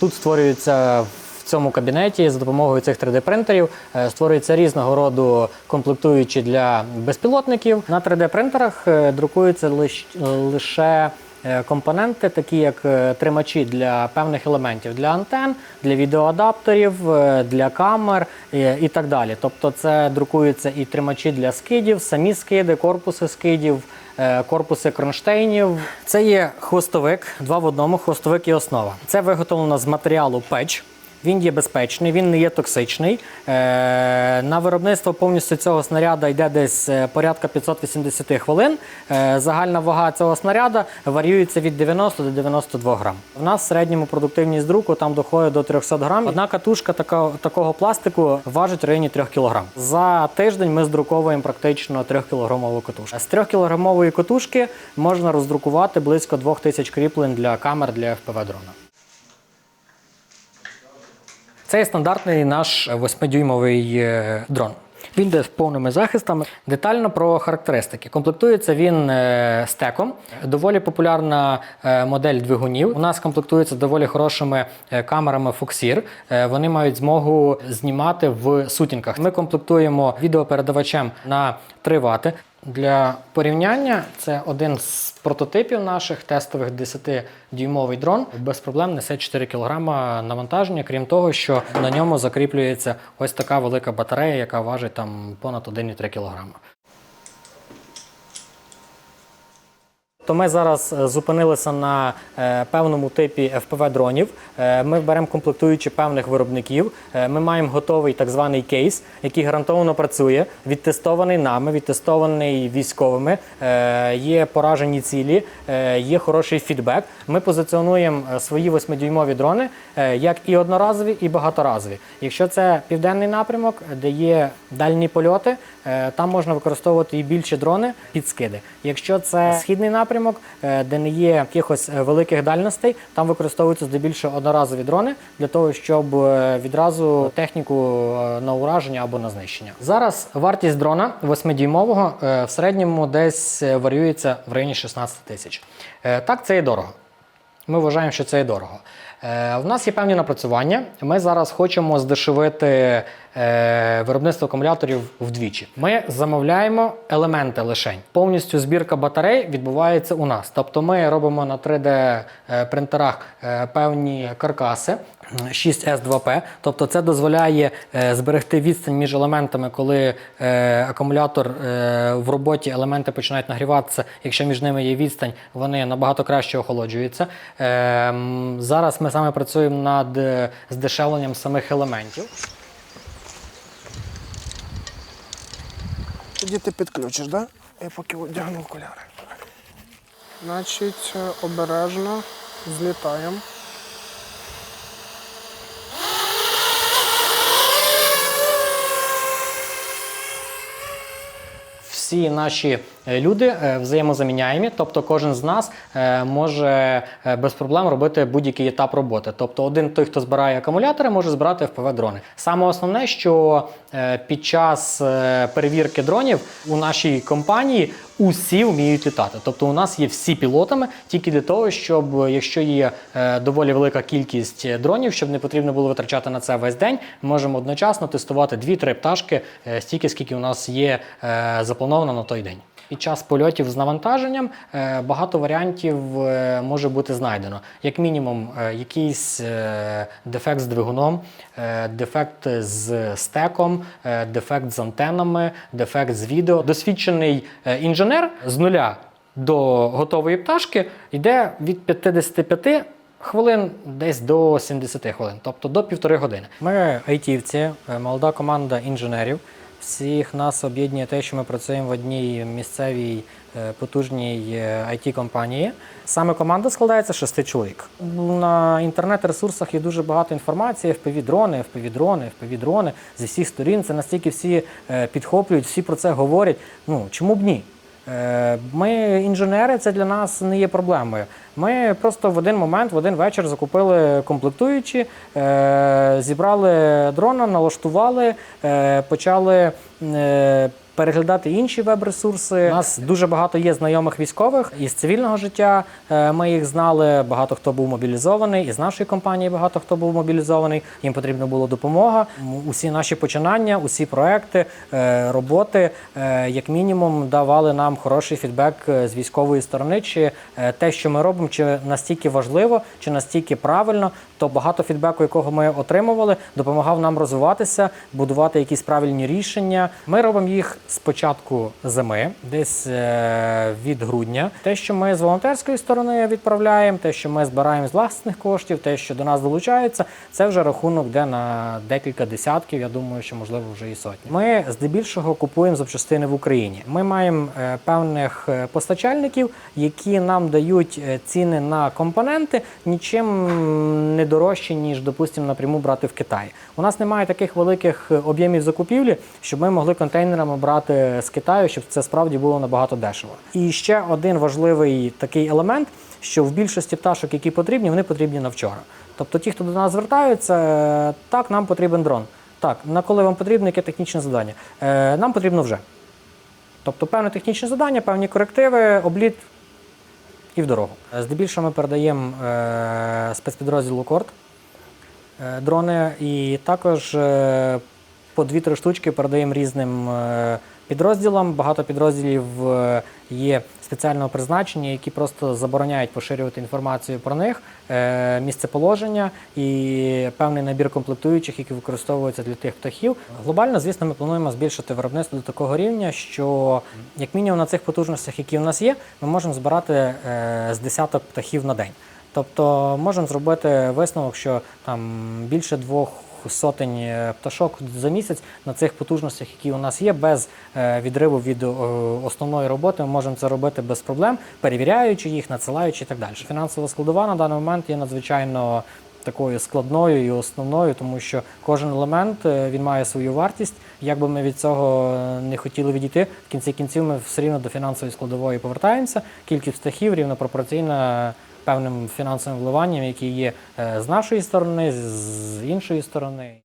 Тут створюється в цьому кабінеті за допомогою цих 3D-принтерів е, створюються різного роду комплектуючі для безпілотників. На 3D-принтерах е, друкуються лише е, компоненти, такі як тримачі для певних елементів для антен, для відеоадаптерів, для камер і так далі. Тобто, це друкуються і тримачі для скидів, самі скиди, корпуси скидів. Е, Корпуси кронштейнів. Це є хвостовик, два в одному, хвостовик і основа. Це виготовлено з матеріалу печ. Він є безпечний, він не є токсичний. Е, на виробництво повністю цього снаряда йде десь е, порядка 580 хвилин. Е, загальна вага цього снаряда варіюється від 90 до 92 грам. У нас в середньому продуктивність друку там доходить до 300 грам. Одна катушка така, такого пластику важить в районі 3 кг. За тиждень ми здруковуємо практично 3 кілограмову катушку. З 3 кілограмової катушки можна роздрукувати близько 2000 кріплень для камер для FPV дрона. Це є стандартний наш 8-дюймовий е, дрон. Він йде з повними захистами. Детально про характеристики. Комплектується він е, стеком. Доволі популярна е, модель двигунів. У нас комплектується доволі хорошими камерами Foxir. Вони мають змогу знімати в сутінках. Ми комплектуємо відеопередавачем на 3 Вт. Для порівняння це один з прототипів наших тестових 10-дюймовий дрон. Без проблем несе 4 кг навантаження, крім того, що на ньому закріплюється ось така велика батарея, яка важить там понад 1,3 кг. То ми зараз е, зупинилися на е, певному типі FPV дронів. Е, ми беремо комплектуючі певних виробників. Ми маємо готовий так званий кейс, який гарантовано працює, відтестований нами, відтестований військовими. Є поражені цілі, є хороший фідбек. Ми позиціонуємо свої 8-дюймові дрони як і одноразові, і багаторазові. Якщо це південний напрямок, де є дальні польоти, там можна використовувати і більші дрони під скиди. Якщо це східний напрямок, е, де не є якихось е, великих дальностей, там використовуються здебільшого одноразові дрони для того, щоб е, відразу техніку на ураження або на знищення. Зараз вартість дрона 8-дюймового е, в середньому десь варюється в районі 16 тисяч. Так, це і дорого. Ми вважаємо, що це і дорого. Е, у нас є певні напрацювання. Ми зараз хочемо здешевити е, виробництво акумуляторів вдвічі. Ми замовляємо елементи лишень. Повністю збірка батарей відбувається у нас. Тобто ми робимо на 3D принтерах е, певні каркаси. 6S2P, тобто це дозволяє е, зберегти відстань між елементами, коли е, акумулятор е, в роботі елементи починають нагріватися. Якщо між ними є відстань, вони набагато краще охолоджуються. Е, зараз ми саме працюємо над е, здешевленням самих елементів. Тоді ти підключиш, так? Да? Я поки одягну окуляри. Значить, е, обережно злітаємо. Всі наші люди е, взаємозаміняємі, тобто кожен з нас е, може е, без проблем робити будь-який етап роботи. Тобто, один той, хто збирає акумулятори, може збирати fpv дрони. Саме основне, що е, під час е, перевірки дронів у нашій компанії усі вміють літати. Тобто, у нас є всі пілотами тільки для того, щоб е, якщо є е, доволі велика кількість е, дронів, щоб не потрібно було витрачати на це весь день, можемо одночасно тестувати 2-3 пташки е, стільки, скільки у нас є е, заплановано на той день. Під час польотів з навантаженням е, багато варіантів е, може бути знайдено. Як мінімум, е, якийсь дефект з двигуном, дефект з стеком, дефект з антенами, дефект з відео. Досвідчений інженер з нуля до готової пташки йде від 55 хвилин десь до 70 хвилин, тобто до півтори години. Ми айтівці, молода команда інженерів. Всіх нас об'єднує те, що ми працюємо в одній місцевій е, потужній it компанії Саме команда складається з шести чоловік. На інтернет-ресурсах є дуже багато інформації, FPV-дрони, FPV-дрони, FPV-дрони зі всіх сторін. Це настільки всі е, підхоплюють, всі про це говорять. Ну чому б ні? Е, Ми інженери, це для нас не є проблемою. Ми просто в один момент, в один вечір закупили комплектуючі, е, зібрали дрона, налаштували, е, почали переглядати інші веб-ресурси. У нас дуже багато є знайомих військових із цивільного життя. Е, Ми їх знали. Багато хто був мобілізований, із нашої компанії багато хто був мобілізований. Їм потрібна була допомога. Усі наші починання, усі проекти, е, роботи, е, як мінімум, давали нам хороший фідбек з військової сторони, чи те, що ми робимо, чи настільки важливо, чи настільки правильно. То багато фідбеку, якого ми отримували, допомагав нам розвиватися, будувати якісь правильні рішення. Ми робимо їх з початку зими, десь е, від грудня. Те, що ми з волонтерської сторони відправляємо, те, що ми збираємо з власних коштів, те, що до нас долучається, це вже рахунок, де на декілька десятків. Я думаю, що можливо вже і сотні. Ми здебільшого купуємо запчастини в Україні. Ми маємо е, певних е, постачальників, які нам дають ціни на компоненти нічим не дорожчі, ніж, допустимо, напряму брати в Китаї. У нас немає таких великих об'ємів закупівлі, щоб ми могли контейнерами брати з Китаю, щоб це справді було набагато дешево. І ще один важливий такий елемент, що в більшості пташок, які потрібні, вони потрібні на вчора. Тобто ті, хто до нас звертаються, так, нам потрібен дрон. Так, на коли вам потрібно, яке технічне завдання? Е, нам потрібно вже. Тобто певне технічне завдання, певні корективи, обліт і в дорогу. Е, Здебільшого ми передаємо е, спецпідрозділу Корт дрони, і також по 2-3 штучки передаємо різним е, підрозділам. Багато підрозділів е, є спеціального призначення, які просто забороняють поширювати інформацію про них, е, місцеположення і певний набір комплектуючих, які використовуються для тих птахів. Глобально, звісно, ми плануємо збільшити виробництво до такого рівня, що як мінімум на цих потужностях, які у нас є, ми можемо збирати з десяток птахів на день. Тобто можемо зробити висновок, що там більше двох сотень е, пташок за місяць на цих потужностях, які у нас є, без е, відриву від е, основної роботи, ми можемо це робити без проблем, перевіряючи їх, надсилаючи і так далі. Фінансова складова на даний момент є надзвичайно такою складною і основною, тому що кожен елемент він має свою вартість. Як би ми від цього не хотіли відійти, в кінці кінців ми все рівно до фінансової складової повертаємося. Кількість птахів рівно пропорційна певним фінансовим вливанням, які є е, з нашої сторони, з- з іншої сторони.